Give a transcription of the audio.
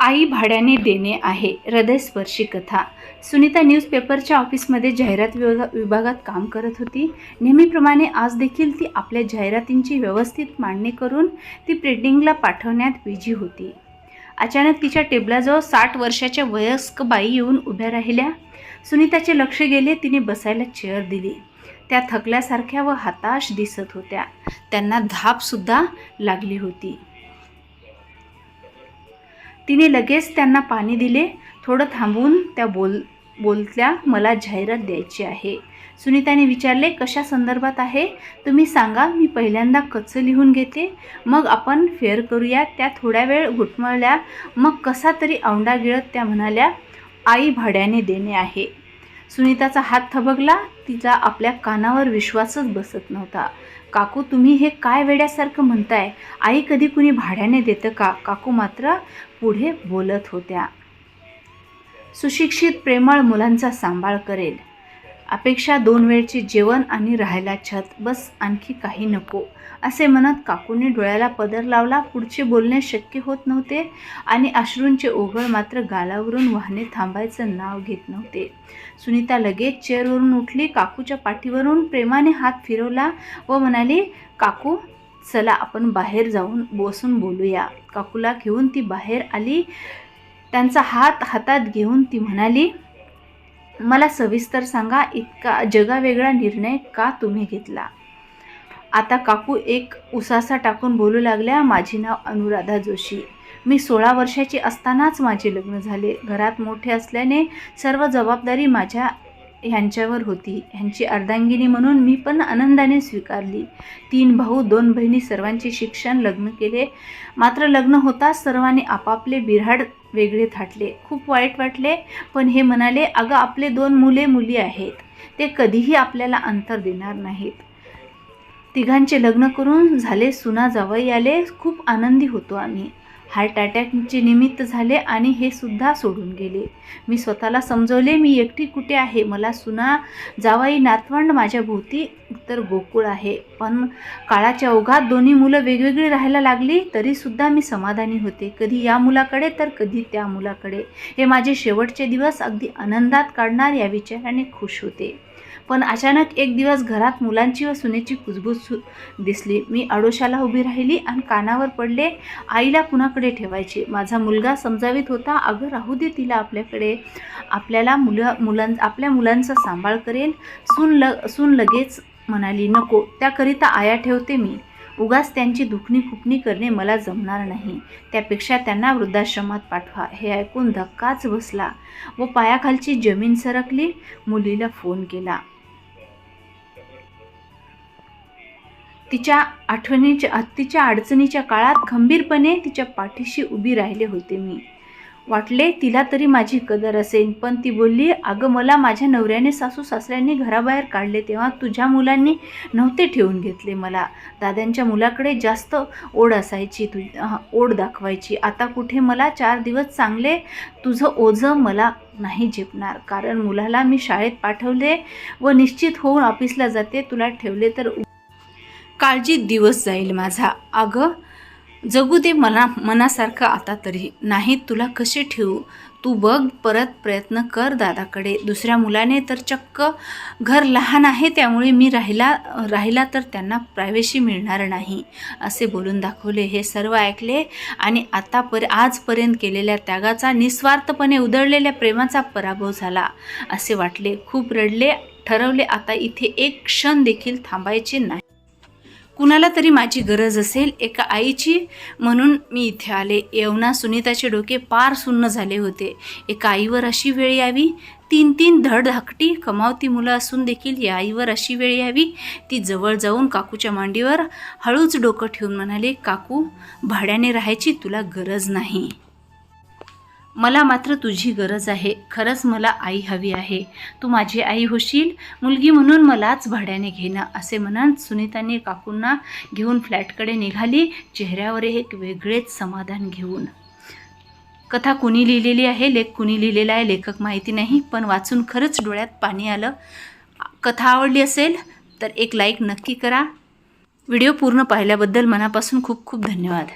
आई भाड्याने देणे आहे. हृदयस्पर्शी कथा सुनीता न्यूजपेपरच्या ऑफिसमध्ये जाहिरात विभागात काम करत होती. नेहमीप्रमाणे आज देखील ती आपल्या जाहिरातींची व्यवस्थित मांडणी करून ती प्रिंटिंगला पाठवण्यात बिझी होती. अचानक तिच्या टेबलाजवळ साठ वर्षाच्या वयस्क बाई येऊन उभ्या राहिल्या. सुनीताचे लक्ष गेले तिने बसायला चेअर दिली. त्या थकल्यासारख्या व हताश दिसत होत्या. त्यांना धापसुद्धा लागली होती. तिने लगेच त्यांना पाणी दिले. थोडं थांबून त्या बोल बोलत्या मला जाहिरात द्यायची आहे. सुनीताने विचारले कशा संदर्भात आहे? तुम्ही सांगा मी पहिल्यांदा कच्चं लिहून घेते. मग आपण फेअर करूया. त्या थोड्या वेळ घुटमळल्या. मग कसा तरी औंडा गिळत त्या म्हणाल्या आई भाड्याने देणे आहे. सुनीताचा हात थबकला तिचा आपल्या कानावर विश्वासच बसत नव्हता. काकू तुम्ही हे काय वेड्यासारखं म्हणताय? आई कधी कुणी भाड्याने देतं का? काकू मात्र पुढे बोलत होत्या. सुशिक्षित प्रेमळ मुलांचा सांभाळ करेल. अपेक्षा दोन वेळचे जेवण आणि राहायला छत बस आणखी काही नको असे म्हणत काकूने डोळ्याला पदर लावला. पुढचे बोलणे शक्य होत नव्हते आणि अश्रूंचे ओघळ मात्र गालावरून वाहने थांबायचं नाव घेत नव्हते. सुनीता लगेच चेअरवरून उठली. काकूच्या पाठीवरून प्रेमाने हात फिरवला व म्हणाली काकू चला आपण बाहेर जाऊन बसून बोलूया. काकूला घेऊन ती बाहेर आली. त्यांचा हात हातात घेऊन ती म्हणाली मला सविस्तर सांगा इतका जगावेगळा निर्णय का तुम्ही घेतला? आता काकू एक उसासा टाकून बोलू लागल्या माझे नाव अनुराधा जोशी. मी सोळा वर्षाची असतानाच माझे लग्न झाले. घरात मोठे असल्याने सर्व जबाबदारी माझ्या ह्यांच्यावर होती. ह्यांची अर्धांगिनी म्हणून मी पण आनंदाने स्वीकारली. तीन भाऊ दोन बहिणी सर्वांचे शिक्षण लग्न केले. मात्र लग्न होताच सर्वांनी आपापले बिऱ्हाड वेगळे थाटले. खूप वाईट वाटले पण हे म्हणाले अगं आपले दोन मुले मुली आहेत. ते कधीही आपल्याला अंतर देणार नाहीत. तिघांचे लग्न करून झाले सुना जावई आले. खूप आनंदी होतो आम्ही. हार्ट अटॅकचे निमित्त झाले आणि हे सुद्धा सोडून गेले. मी स्वतःला समजवले मी एकटी कुठे आहे? मला सुना जावाई नातवंड माझ्या भोवती तर गोकुळ आहे. पण काळाच्या ओघात दोन्ही मुलं वेगवेगळी राहायला लागली तरीसुद्धा मी समाधानी होते. कधी या मुलाकडे तर कधी त्या मुलाकडे. हे माझे शेवटचे दिवस अगदी आनंदात काढणार या विचाराने खुश होते. पण अचानक एक दिवस घरात मुलांची व सुनेची कुजबूज सु दिसली. मी आडोशाला उभी राहिली आणि कानावर पडले. आईला कुणाकडे ठेवायचे? माझा मुलगा समजावीत होता. अगं राहू दे तिला आपल्याकडे. आपल्याला मुलं मुलां आपल्या मुलांचा सांभाळ करेल. सून ल सून लगेच म्हणाली नको त्याकरिता आया ठेवते मी. उगाच त्यांची दुखणी खुपणी करणे मला जमणार नाही. त्यापेक्षा त्यांना वृद्धाश्रमात पाठवा हे ऐकून धक्काच बसला व पायाखालची जमीन सरकली. मुलीला फोन केला. तिच्या आठवणीच्या तिच्या अडचणीच्या काळात खंबीरपणे तिच्या पाठीशी उभी राहिले होते मी. वाटले तिला तरी माझी कदर असेल पण ती बोलली अगं मला माझ्या नवऱ्याने सासू सासऱ्यांनी घराबाहेर काढले तेव्हा तुझ्या मुलांनी नव्हते ठेवून घेतले मला. दादांच्या मुलाकडे जास्त ओढ असायची तु ओढ दाखवायची. आता कुठे मला चार दिवस चांगले तुझं ओझं मला नाही झेपणार. कारण मुलाला मी शाळेत पाठवले व निश्चित होऊन ऑफिसला जाते तुला ठेवले तर काळजीत दिवस जाईल माझा. अगं जगू दे मला मनासारखं आता तरी. नाही तुला कसे ठेवू? तू बघ परत प्रयत्न कर दादाकडे. दुसऱ्या मुलाने तर चक्क घर लहान आहे त्यामुळे मी राहिला राहिला तर त्यांना प्रायव्हेसी मिळणार नाही असे बोलून दाखवले. हे सर्व ऐकले आणि आतापर आजपर्यंत केलेल्या त्यागाचा निस्वार्थपणे उधळलेल्या प्रेमाचा पराभव झाला असे वाटले. खूप रडले ठरवले आता इथे एक क्षण देखील थांबायचे नाही. कुणाला तरी माझी गरज असेल एका आईची म्हणून मी इथे आले. येवना सुनीताचे डोके पार सुन्न झाले होते. एका आईवर अशी वेळ यावी? तीन तीन धड धाकटी कमावती मुलं असून देखील या आईवर अशी वेळ यावी? ती जवळ जाऊन काकूच्या मांडीवर हळूच डोकं ठेवून म्हणाले काकू भाड्याने राहायची तुला गरज नाही. मला मात्र तुझी गरज आहे. खरंच मला आई हवी आहे. तू माझी आई होशील मुलगी म्हणून मलाच भाड्याने घेणं असे म्हणत सुनीताने काकूंना घेऊन फ्लॅटकडे निघाली चेहऱ्यावर एक वेगळेच समाधान घेऊन. कथा कुणी लिहिलेली आहे? लेख कुणी लिहिलेला आहे? लेखक माहिती नाही पण वाचून खरंच डोळ्यात पाणी आलं. कथा आवडली असेल तर एक लाईक नक्की करा. व्हिडिओ पूर्ण पाहिल्याबद्दल मनापासून खूप खूप धन्यवाद.